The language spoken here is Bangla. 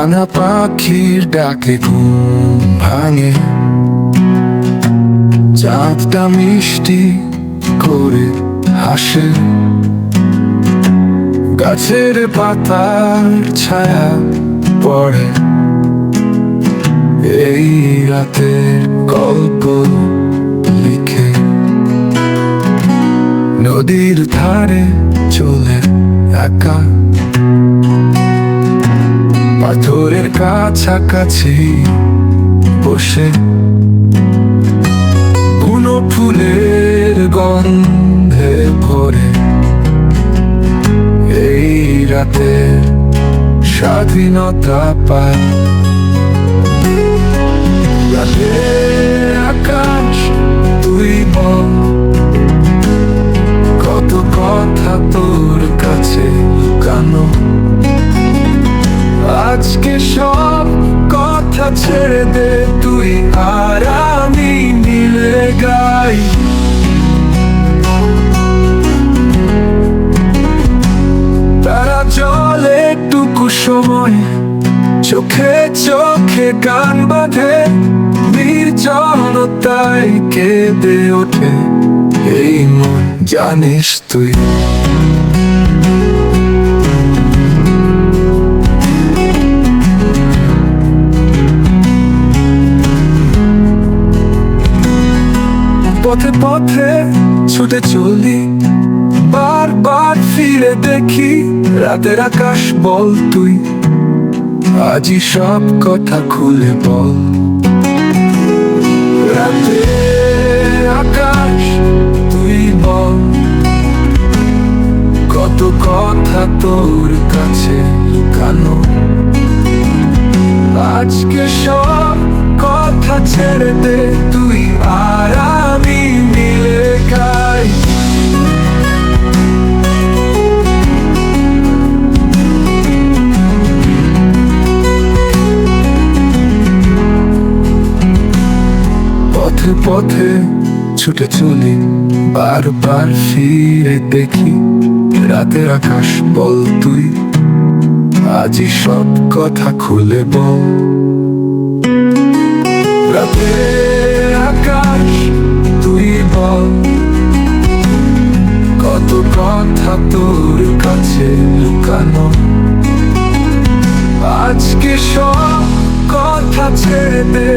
ডানা পাখির ডাকে ঘুম ভাঙে। চাঁদটা মিষ্টি করে হাসে। গাছের পাতার ছায়া পড়ে। এই রাতের গল্প লিখে। নদীর ধারে চলে একা। পাথরের কাছাকাছি বসে বুনো ফুলের গন্ধে ভরে এই রাতে স্বাধীনতা পায়। রাতে আজকে সব কথা ছেড়ে দে, তুই আর আমি মিলে গাই। তারা চলে টুকু সময়, চোখে চোখে গান বাঁধে, নির্জনতায় কেঁদে ওঠে। এই মন জানিস তুই। পথে পথে ছুটে চলি, বারবার ফিরে দেখি রাতের আকাশ বল তুই, আজই সব কথা খুলে বল। রাতে আকাশ তুই বল, কত কথা তোর কাছে লুকানো। আজকে সব কথা ছেড়ে দে তুই আর পথে পথে ছুটে চলি, বারবার ফিরে দেখি রাতের আকাশ বল তুই। আজই সব কথা খুলে বল। রাতে আকাশ তুই বল, কত কথা তোর কাছে লুকানো। আজকে সব কথা ছেড়ে দে